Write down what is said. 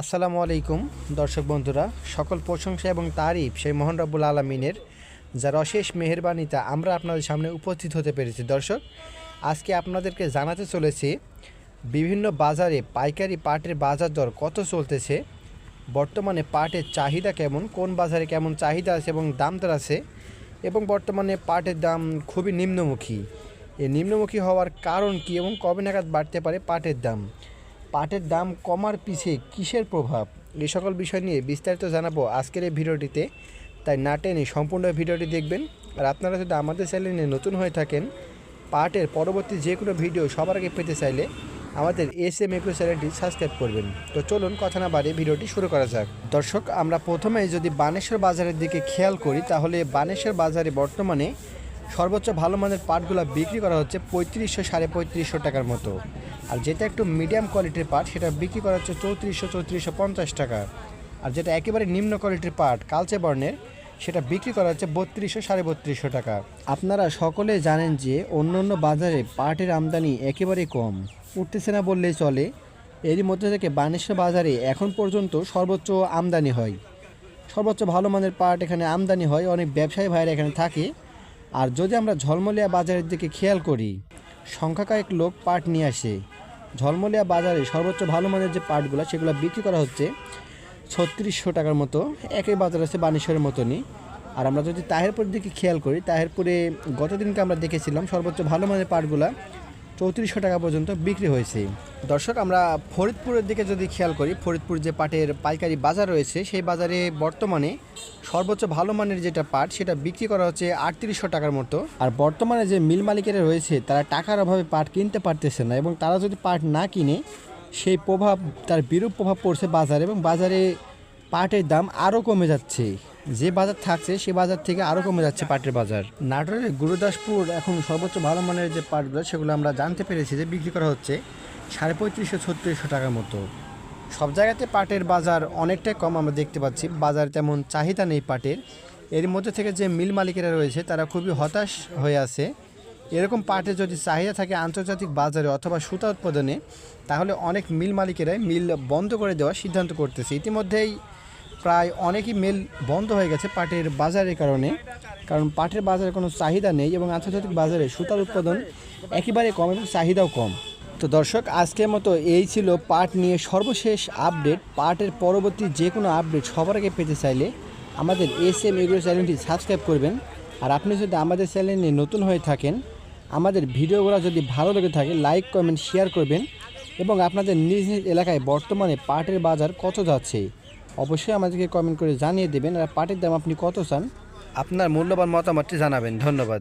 আসসালামু আলাইকুম, দর্শক বন্ধুরা। সকল প্রশংসা এবং তারিফ সেই মোহন রব্বুল আলমিনের, যার অশেষ মেহেরবানিতে আমরা আপনাদের সামনে উপস্থিত হতে পেরেছি। দর্শক, আজকে আপনাদেরকে জানাতে চলেছি, বিভিন্ন বাজারে পাইকারি পাটের বাজার দর কত চলতেছে, বর্তমানে পাটের চাহিদা কেমন, কোন বাজারে কেমন চাহিদা আছে এবং দাম দর আছে, এবং বর্তমানে পাটের দাম খুবই নিম্নমুখী। এই নিম্নমুখী হওয়ার কারণ কি এবং কবে নাগাদ বাড়তে পারে পাটের দাম? পাটের দাম কমার পিছে কিসের প্রভাব? এই সকল বিষয় নিয়ে বিস্তারিত জানাব আজকের এই ভিডিওটিতে। তাই না টেনে সম্পূর্ণ ভিডিওটি দেখবেন। আর আপনারা যদি আমাদের চ্যানেলে নতুন হয়ে থাকেন, পাটের পরবর্তী যে কোনো ভিডিও সবার আগে পেতে চাইলে আমাদের এস এম এগ্রো চ্যানেলটি সাবস্ক্রাইব করবেন। তো চলুন কথা না বাড়িয়ে ভিডিওটি শুরু করা যাক। দর্শক, আমরা প্রথমে যদি বানেশ্বর বাজারের দিকে খেয়াল করি, তাহলে বানেশ্বর বাজারে বর্তমানে সর্বোচ্চ ভালো মানের পাটগুলো বিক্রি করা হচ্ছে পঁয়ত্রিশশো, সাড়ে পঁয়ত্রিশশো টাকার মতো। আর যেটা একটু মিডিয়াম কোয়ালিটির পাট, সেটা বিক্রি করা হচ্ছে চৌত্রিশশো চৌত্রিশশো পঞ্চাশ টাকা। আর যেটা একেবারে নিম্ন কোয়ালিটির পাট, কালচে বর্ণের, সেটা বিক্রি করা হচ্ছে বত্রিশশো, সাড়ে বত্রিশশো টাকা। আপনারা সকলে জানেন যে অন্য অন্য বাজারে পাটের আমদানি একেবারে কম। উঠতেছে না বললেই চলে। এরই মধ্যে থেকে বানেশ্বর বাজারে এখন পর্যন্ত সর্বোচ্চ আমদানি হয়। সর্বোচ্চ ভালো মানের পাট এখানে আমদানি হয়। অনেক ব্যবসায়ী ভাইরা এখানে থাকে। আর যদি আমরা ঝলমলিয়া বাজারের দিকে খেয়াল করি সংখ্যা কয়েক লোক পাট নিয়ে আসে। ঝলমলিয়া বাজারে সর্বোচ্চ ভালো মানের যে পাটগুলো, সেগুলো বিক্রি করা হচ্ছে ছত্রিশশো টাকার মতো। একই বাজার আছে বানেশ্বরের মতনই। আর আমরা যদি তাহেরপুরের দিকে খেয়াল করি, তাহেরপুরে গতদিনকে আমরা দেখেছিলাম সর্বোচ্চ ভালো মানের পাটগুলা চৌত্রিশশো টাকা পর্যন্ত বিক্রি হয়েছে। দর্শক, আমরা ফরিদপুরের দিকে যদি খেয়াল করি, ফরিদপুর যে পাটের পাইকারি বাজার রয়েছে, সেই বাজারে বর্তমানে সর্বোচ্চ ভালো মানের যেটা পাট, সেটা বিক্রি করা হচ্ছে আটত্রিশশো টাকার মতো। আর বর্তমানে যে মিল মালিকেরা রয়েছে, তারা টাকার অভাবে পাট কিনতে পারতেছে না এবং তারা যদি পাট না কিনে, সেই প্রভাব, তার বিরূপ প্রভাব পড়ছে বাজারে এবং বাজারে পাটের দাম আরও কমে যাচ্ছে। যে বাজার থাকছে, সে বাজার থেকে আরও কমে যাচ্ছে পাটের বাজার। নাটোরের গুরুদাসপুর এখন সর্বোচ্চ ভালো মানের যে পাটগুলো, সেগুলো আমরা জানতে পেরেছি যে বিক্রি করা হচ্ছে। সাড়ে পঁয়ত্রিশশো, ছত্রিশশো টাকার মতো। সব জায়গাতে পাটের বাজার অনেকটাই কম আমরা দেখতে পাচ্ছি। বাজার তেমন চাহিদা নেই পাটের। এর মধ্যে থেকে যে মিল মালিকেরা রয়েছে, তারা খুবই হতাশ হয়ে আছে। এরকম পাটের যদি চাহিদা থাকে আন্তর্জাতিক বাজারে অথবা সুতা উৎপাদনে, তাহলে অনেক মিল মালিকেরাই মিল বন্ধ করে দেওয়ার সিদ্ধান্ত করতেছে। ইতিমধ্যেই প্রায় অনেকই মিল বন্ধ হয়ে গেছে পাটের বাজারের কারণে। কারণ পাটের বাজারে কোনো চাহিদা নেই এবং আন্তর্জাতিক বাজারে সুতার উৎপাদন একেবারে কম এবং চাহিদাও কম। তো দর্শক, আজকের মতো এই ছিল পাট নিয়ে সর্বশেষ আপডেট। পার্টের পরবর্তী যে কোনো আপডেট সবার আগে পেতে চাইলে আমাদের এস এম এগ্রো চ্যানেলটি সাবস্ক্রাইব করবেন। আর আপনি যদি আমাদের চ্যানেলে নতুন হয়ে থাকেন, আমাদের ভিডিওগুলো যদি ভালো লেগে থাকে, লাইক, কমেন্ট, শেয়ার করবেন এবং আপনাদের নিজ নিজ এলাকায় বর্তমানে পাটের বাজার কত যাচ্ছে, অবশ্যই আমাদেরকে কমেন্ট করে জানিয়ে দেবেন। আর পাটের দাম আপনি কত চান? আপনার মূল্যবান মতামতটি জানাবেন। ধন্যবাদ।